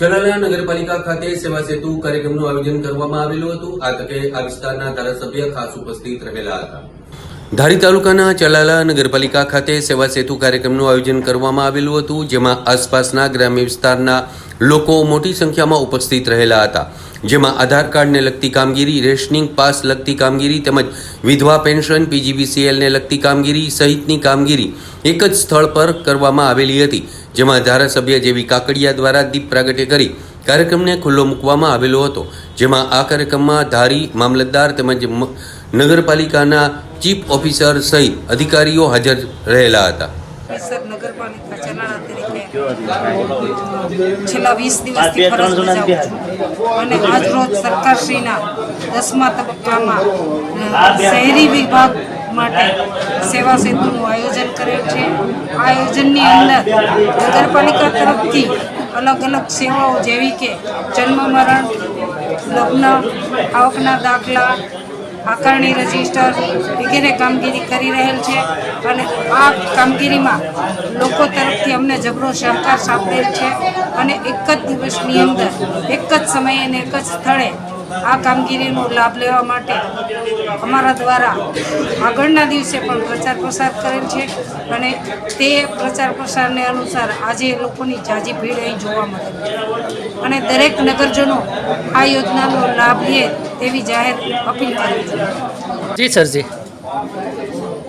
ચલાલા નગરપાલિકા ખાતે સેવા સેતુ કાર્યક્રમનું આયોજન કરવામાં આવેલું હતું. આ તકે આ વિસ્તારના ધારાસભ્ય ખાસ ઉપસ્થિત રહેલા હતા. ધારી તાલુકાના ચલાલા નગરપાલિકા ખાતે સેવા સેતુ કાર્યક્રમનું આયોજન કરવામાં આવેલું હતું, જેમાં આસપાસના ગ્રામ્ય વિસ્તારના લોકો મોટી સંખ્યામાં ઉપસ્થિત રહેલા હતા, જેમાં આધાર કાર્ડને લગતી કામગીરી, રેશનિંગ પાસ લગતી કામગીરી તેમજ વિધવા પેન્શન, પીજીબીસીએલને લગતી કામગીરી સહિતની કામગીરી એક જ સ્થળ પર કરવામાં આવેલી હતી, જેમાં ધારાસભ્ય જેવી કાકડિયા દ્વારા દીપ પ્રાગટ્ય કરી કાર્યક્રમને ખુલ્લો મૂકવામાં આવેલો હતો, જેમાં આ કાર્યક્રમમાં ધારી, મામલતદાર તેમજ નગરપાલિકાના ચીફ ઓફિસર સહિત અધિકારીઓ હાજર રહેલા હતા. સર નગરપાલિકા ચલાણા તરીકે છેલ્લા વીસ દિવસથી ફરજ બજાવું છું. અને આજરોજ સરકારશ્રીના દસમા તબક્કામાં શહેરી વિભાગ માટે સેવા સેતુનું આયોજન કરેલ છે. આયોજનની અંદર નગરપાલિકા તરફથી અલગ અલગ સેવાઓ જેવી કે જન્મ મરણ લગ્ન આવકના દાખલા આકારણી રજિસ્ટર વગેરે કામગીરી કરી રહેલ છે અને આ કામગીરીમાં લોકો તરફથી અમને જબરો સહકાર સાંપડેલ છે અને એક જ દિવસની અંદર, એક જ સમયે અને એક જ સ્થળે આ કામગીરીનો લાભ લેવા માટે અમારા દ્વારા આગળના દિવસે પણ પ્રચાર પ્રસાર કરેલ છે અને તે પ્રચાર પ્રસારને અનુસાર આજે લોકોની જાજી ભીડ અહીં જોવા મળે છે. અને દરેક નગરજનો આ યોજનાનો લાભ લે તેવી જાહેર અપીલ કરી છે. જી સરજી.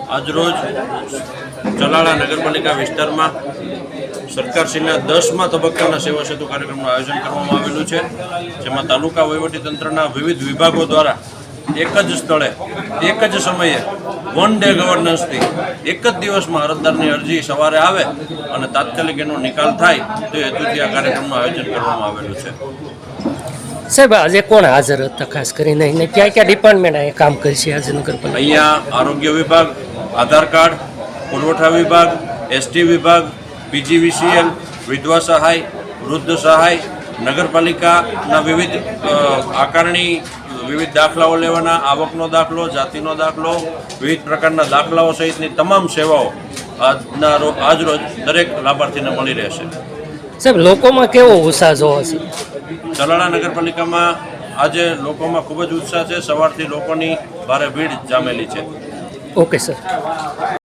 આજરોજ ચલાળા નગરપાલિકા વિસ્તારમાં સરકારશ્રીના દસમા તબક્કાના સેવા સેતુ કાર્યક્રમનું આયોજન કરવામાં આવેલું છે જેમાં તાલુકા વહીવટીતંત્રના વિવિધ વિભાગો દ્વારા એક જ સ્થળે એક જ સમયે વન ડે ગવર્નન્સથી એક જ દિવસમાં અરજદારની અરજી સવારે આવે અને તાત્કાલિક એનો નિકાલ થાય તે હેતુથી આ કાર્યક્રમનું આયોજન કરવામાં આવેલું છે. સાહેબ આજે કોણ હાજર હતા ખાસ કરીને? એને ક્યાં ક્યાં ડિપાર્ટમેન્ટ અહીંયા કામ કરશે આજે નગરપાલિકા અહીંયા આરોગ્ય વિભાગ આધાર કાર્ડ પુરવઠા વિભાગ એસટી વિભાગ પીજીવીસીએલ વિધવા સહાય વૃદ્ધ સહાય નગરપાલિકાના વિવિધ આકારણી વિવિધ દાખલાઓ લેવાના આવકનો દાખલો જાતિનો દાખલો વિવિધ પ્રકારના દાખલાઓ સહિતની તમામ સેવાઓ આજના આજરોજ દરેક લાભાર્થીને મળી રહેશે. સાહેબ લોકોમાં કેવો ઉત્સાહ જોવો છે? ચલાણા નગરપાલિકામાં આજે લોકોમાં ખૂબ જ ઉત્સાહ છે. સવારથી લોકોની ભારે ભીડ જામેલી છે. Okay sir.